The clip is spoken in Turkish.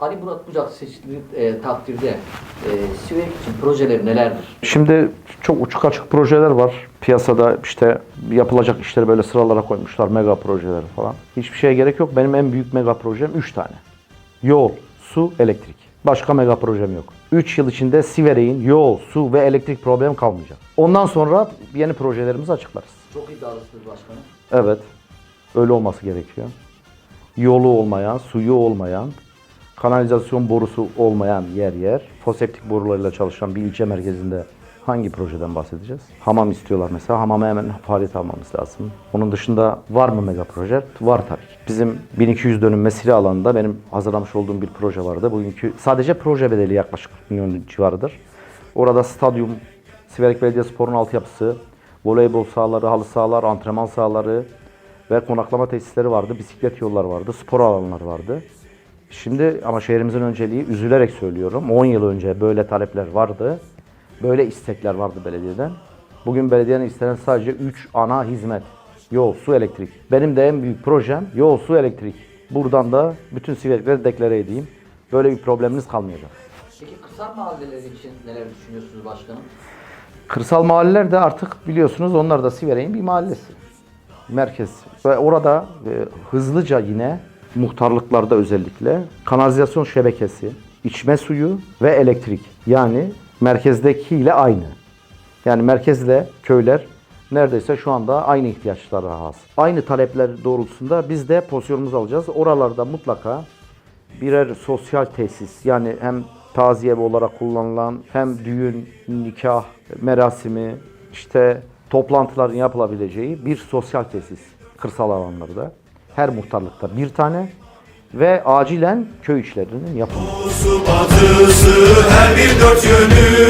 Ali Murat Bucak seçildiği e, takdirde e, Siverek için projeleri nelerdir? Şimdi çok uçuk açık projeler var. Piyasada işte yapılacak işleri böyle sıralara koymuşlar. Mega projeler falan. Hiçbir şeye gerek yok. Benim en büyük mega projem 3 tane. Yol, su, elektrik. Başka mega projem yok. 3 yıl içinde Siverek'in yol, su ve elektrik problemi kalmayacak. Ondan sonra yeni projelerimizi açıklarız. Çok iddialısınız başkanım. Evet. Öyle olması gerekiyor. Yolu olmayan, suyu olmayan, kanalizasyon borusu olmayan yer yer, foseptik borularıyla çalışan bir ilçe merkezinde hangi projeden bahsedeceğiz? Hamam istiyorlar mesela. Hamama hemen faaliyet almamız lazım. Onun dışında var mı mega proje? Var tabii. ki. Bizim 1200 dönüm mesire alanında benim hazırlamış olduğum bir proje vardı. Bugünkü sadece proje bedeli yaklaşık 40 milyon civarıdır. Orada stadyum, Siverek Belediyespor'un altyapısı, voleybol sahaları, halı sahalar, antrenman sahaları ve konaklama tesisleri vardı. Bisiklet yolları vardı, spor alanları vardı. Şimdi ama şehrimizin önceliği üzülerek söylüyorum. 10 yıl önce böyle talepler vardı. Böyle istekler vardı belediyeden. Bugün belediyenin istenen sadece 3 ana hizmet. Yol, su, elektrik. Benim de en büyük projem yol, su, elektrik. Buradan da bütün siverikleri deklare edeyim. Böyle bir probleminiz kalmayacak. Peki kırsal mahalleler için neler düşünüyorsunuz başkanım? Kırsal mahalleler de artık biliyorsunuz onlar da Siverek'in bir mahallesi. Merkez. Ve orada e, hızlıca yine muhtarlıklarda özellikle kanalizasyon şebekesi, içme suyu ve elektrik. Yani merkezdekiyle aynı. Yani merkezle köyler neredeyse şu anda aynı ihtiyaçlara has. Aynı talepler doğrultusunda biz de pozisyonumuzu alacağız. Oralarda mutlaka birer sosyal tesis yani hem taziye olarak kullanılan hem düğün, nikah, merasimi, işte toplantıların yapılabileceği bir sosyal tesis kırsal alanlarda. Her muhtarlıkta bir tane ve acilen köy içlerinin yapılması. Batısı her bir dört yönü